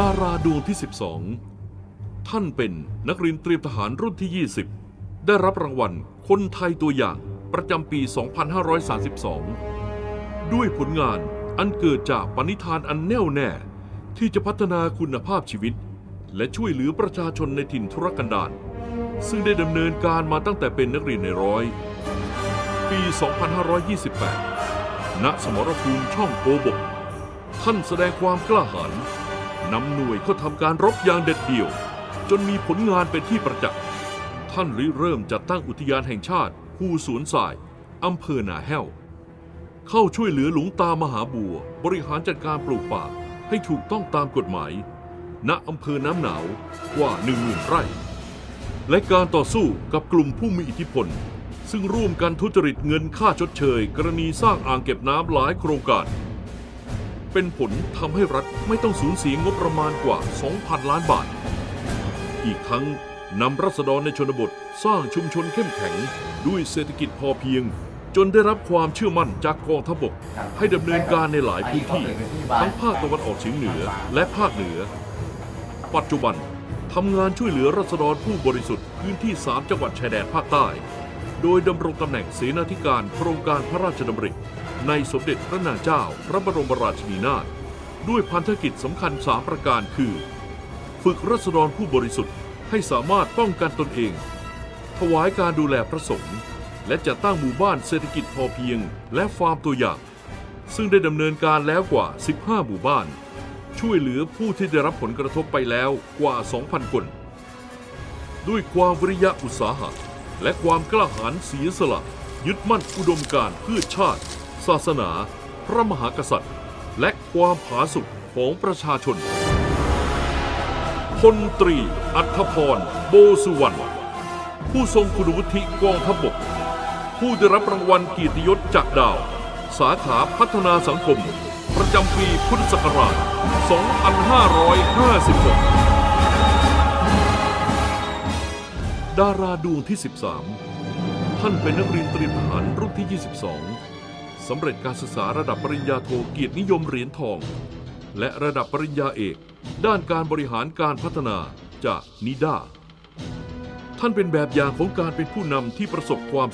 ดาราดวงที่ 12 ท่านเป็นนักเรียนเตรียมทหารรุ่นที่ 20 ได้รับรางวัลคนไทยตัวอย่างประจำปี 2532 ด้วยผลงานอันเกิดจากปณิธานอันแน่วแน่ ที่จะพัฒนาคุณภาพชีวิต และช่วยเหลือประชาชนในถิ่นทุรกันดารซึ่งได้ดำเนินการมาตั้งแต่เป็นนักเรียนในร้อย ปี 2528 ณ สมรภูมิช่องโกบก ท่านแสดงความกล้าหาญ นำหน่วยเขาทำการรบอย่างเด็ดเดี่ยว จนมีผลงานเป็นที่ประจักษ์ ท่านริเริ่มจัดตั้งอุทยานแห่งชาติภูสวนสายอำเภอนาแห้ว เข้าช่วยเหลือหลวงตามหาบัว บริหารจัดการปลูกป่าให้ถูกต้องตามกฎหมาย ณอำเภอน้ำหนาวกว่าหนึ่งหมื่นไร่ และการต่อสู้กับกลุ่มผู้มีอิทธิพล ซึ่งร่วมกันทุจริตเงินค่าชดเชย กรณีสร้างอ่างเก็บน้ำหลายโครงการ เป็นผลทำให้รัฐไม่ต้องสูญเสียงบประมาณกว่า 2,000 ล้านบาท อีกทั้งนำรัษฎรในชนบทสร้างชุมชนเข้มแข็ง ด้วยเศรษฐกิจพอเพียง จนได้รับความเชื่อมั่นจากกองทัพบก ให้ดำเนินการในหลายพื้นที่ ทั้งภาคตะวันออกเฉียงเหนือและภาคเหนือ ปัจจุบันทำงานช่วยเหลือรัษฎรผู้บริสุทธิ์พื้นที่ 3 จังหวัดชายแดนภาคใต้ โดยดำรงตำแหน่งเสนาธิการโครงการพระราชดำริ ในสมเด็จพระนางเจ้าพระบรมราชินีนาถด้วยพันธกิจสำคัญ3ประการคือ ฝึกรัษฎรผู้บริสุทธิ์ให้สามารถป้องกันตนเอง ถวายการดูแลพระสงฆ์และจัดตั้งหมู่บ้านเศรษฐกิจพอเพียง และฟาร์มตัวอย่าง ซึ่งได้ดำเนินการแล้วกว่า 15 หมู่บ้าน ช่วยเหลือผู้ที่ได้รับผลกระทบไปแล้วกว่า 2,000 คน ด้วยความวิริยะอุตสาหะ และความกล้าหาญเสียสละ ยึดมั่นอุดมการเพื่อชาติ ศาสนา พระมหากษัตริย์ และความผาสุกของประชาชนพลตรี อัธพร โบสุวรรณผู้ทรงคุณวุฒิกองทัพบก ผู้ได้รับรางวัลเกียรติยศจากดาว สาขาพัฒนาสังคม ประจำปีพุทธศักราช 2556 ดาราดวงที่ 13 ท่านเป็นนักเรียนเตรียมทหารรุ่นที่ 22 สำเร็จการศึกษาระดับปริญญาโทเกียรตินิยมเหรียญทอง และระดับปริญญาเอก ด้านการบริหารการพัฒนาจากนิด้าท่านเป็นแบบอย่างของการเป็นผู้นำที่ประสบความ